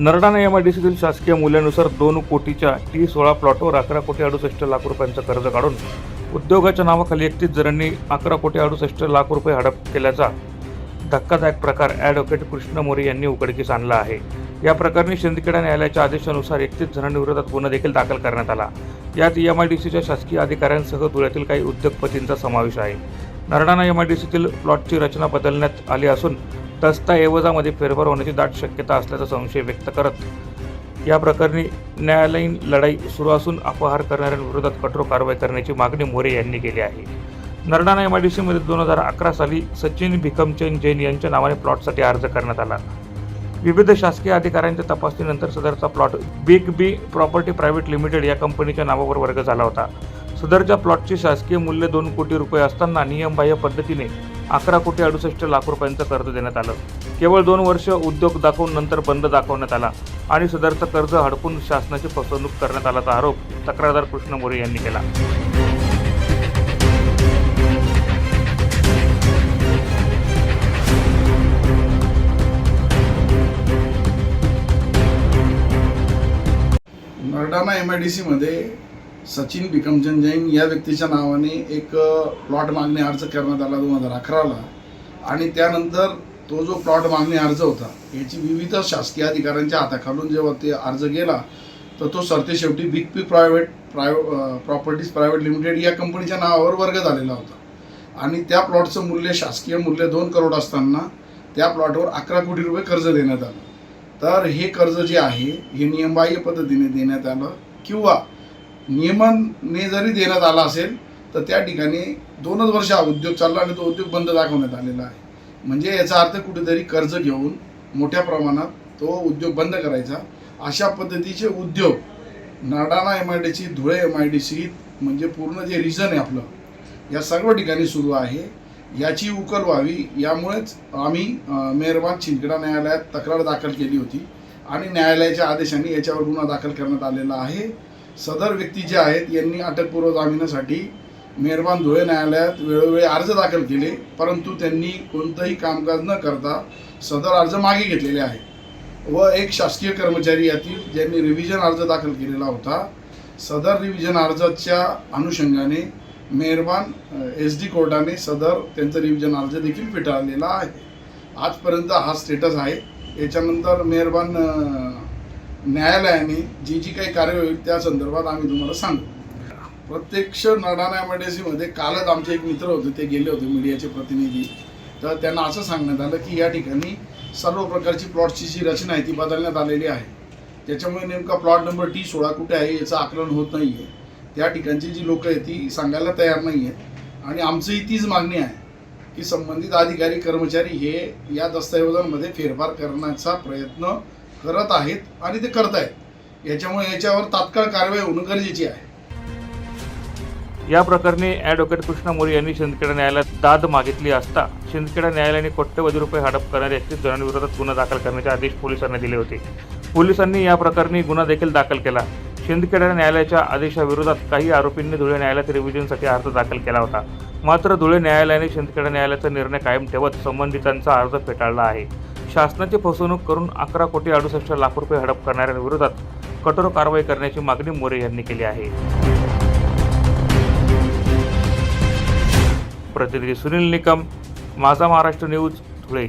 Nardana M I D सीतील शासकीय मूल्यानुसार दोन कोटीच्या टी सोळा प्लॉटवर अकरा कोटी अडुसष्ट लाख रुपयांचं कर्ज काढून उद्योगाच्या नावाखाली एकतीस जणांनी अकरा कोटी अडुसष्ट लाख रुपये हडप केल्याचा धक्कादायक प्रकार ॲडव्होकेट कृष्ण मोरे यांनी उघडकीस आणला आहे. या प्रकरणी शिंदखेडा न्यायालयाच्या आदेशानुसार एकतीस जणांविरोधात गुन्हा देखील दाखल करण्यात आला. यात एम आय डी सीच्या शासकीय अधिकाऱ्यांसह धुळ्यातील काही उद्योगपतींचा समावेश आहे. नरडाणा एम आय डी सीतील प्लॉटची रचना बदलण्यात आली असून दस्ताऐवजामध्ये फेरफार होण्याची दाट शक्यता असल्याचा संशय व्यक्त करत या प्रकरणी न्यायालयीन लढाई सुरू असून अपहार करणाऱ्यांविरोधात कठोर कारवाई करण्याची मागणी मोरे यांनी केली आहे. नरडाणा एम आय डी सीमध्ये दोन हजार अकरा साली सचिन भिकमचंद जैन यांच्या नावाने प्लॉटसाठी अर्ज करण्यात आला. विविध शासकीय अधिकाऱ्यांच्या तपासणीनंतर सदरचा plot big B property private limited या कंपनीच्या नावावर वर्ग झाला होता. सदरच्या प्लॉटचे शासकीय मूल्य दोन कोटी रुपये असताना नियमबाह्य पद्धतीने अकरा कोटी अडुसष्ट लाख रुपयांचं कर्ज देण्यात आलं. केवळ दोन वर्ष उद्योग दाखवून नंतर बंद दाखवण्यात आला आणि सदरचं कर्ज हडपून शासनाची फसवणूक करण्यात आल्याचा आरोप तक्रारदार कृष्ण मोरे यांनी केला. नरडाणा एम आय डी सीमध्ये सचिन भिकमचंद जैन या व्यक्तीच्या नावाने एक प्लॉट मागणी अर्ज करण्यात आला दोन हजार अकराला. आणि त्यानंतर तो जो प्लॉट मागणी अर्ज होता याची विविध शासकीय अधिकाऱ्यांच्या हाताखालून जेव्हा ते अर्ज गेला तर तो सरते शेवटी बिग पी प्रायव्हेट प्राय प्रॉपर्टीज प्रायव्हेट लिमिटेड या कंपनीच्या नावावर वर्ग झालेला होता. आणि त्या प्लॉटचं मूल्य शासकीय मूल्य दोन करोड असताना त्या प्लॉटवर अकरा कोटी रुपये कर्ज देण्यात आलं. तर हे कर्ज जे आहे हे नियमबाह्य पद्धतीने देण्यात आलं किंवा नियमाने जरी देण्यात आला असेल तर त्या ठिकाणी दोनच वर्ष हा उद्योग चालला आणि तो उद्योग बंद दाखवण्यात आलेला आहे. म्हणजे याचा अर्थ कुठेतरी कर्ज घेऊन मोठ्या प्रमाणात तो उद्योग बंद करायचा. अशा पद्धतीचे उद्योग Nadana M I D C Dhule M I D C म्हणजे पूर्ण जे रिजन आहे आपलं या सर्व ठिकाणी सुरू आहे. याची उकल व्हावी यामुळेच आम्ही मेहरबान चिंकडा न्यायालयात तक्रार दाखल केली होती. आणि न्यायालयाच्या आदेशाने याच्यावर गुन्हा दाखल करण्यात आलेला आहे. सदर व्यक्ती जे आहेत यांनी अटकपूर्व जामिनासाठी मेहरबान धुळे न्यायालयात वेळोवेळी अर्ज दाखल केले परंतु त्यांनी कोणतंही कामकाज न करता सदर अर्ज मागे घेतलेले आहे व एक शासकीय कर्मचारी यातील ज्यांनी रिव्हिजन अर्ज दाखल केलेला होता सदर रिव्हिजन अर्जाच्या अनुषंगाने मेहरबान एस डी कोर्टाने सदर त्यांचा रिव्हिजन अर्ज देखील फेटाळलेला आहे. आजपर्यंत हा स्टेटस आहे. याच्यानंतर मेहरबान न्यायालयाने जी जी काही कार्य होईल त्या संदर्भात आम्ही तुम्हाला सांगू. प्रत्यक्ष नडाना एमर्जन्सीमध्ये कालच आमचे एक मित्र होते ते गेले होते मीडियाचे प्रतिनिधी. तर त्यांना असं सांगण्यात आलं की या ठिकाणी सर्व प्रकारची प्लॉटची जी रचना आहे ती बदलण्यात आलेली आहे. त्याच्यामुळे नेमका प्लॉट नंबर टी सोळा कुठे आहे याचं आकलन होत नाही आहे त्या ठिकाणची जी लोकं आहेत ती सांगायला तयार नाही आहेत आणि आमचीही तीच मागणी आहे की संबंधित अधिकारी कर्मचारी हे या दस्तऐवजांमध्ये फेरफार करण्याचा प्रयत्न करत आहेत आणि ते करत आहेत याच्यामुळे याच्यावर तात्काळ कारवाई होणं गरजेची आहे. या प्रकरणी ॲडव्होकेट कृष्णा मोरे यांनी शिंदखेडा न्यायालयात दाद मागितली असता शिंदखेडा न्यायालयाने कोट्यवधी रुपये हडप करणाऱ्या एकतीस जणांविरोधात गुन्हा दाखल करण्याचे आदेश पोलिसांनी दिले होते. पोलिसांनी या प्रकरणी गुन्हा देखील दाखल केला. शिंदखेडा न्यायालयाच्या आदेशाविरोधात काही आरोपींनी धुळे न्यायालयात रिव्हिजनसाठी अर्ज दाखल केला होता. मात्र धुळे न्यायालयाने शिंदखेडा न्यायालयाचा निर्णय कायम ठेवत संबंधितांचा अर्ज फेटाळला आहे. शासनाची फसवणूक करून अकरा कोटी अडुसष्ट लाख रुपये हडप करणाऱ्यांविरोधात कठोर कारवाई करण्याची मागणी मोरे यांनी केली आहे. प्रतिनिधी सुनील निकम माझा महाराष्ट्र न्यूज धुळे.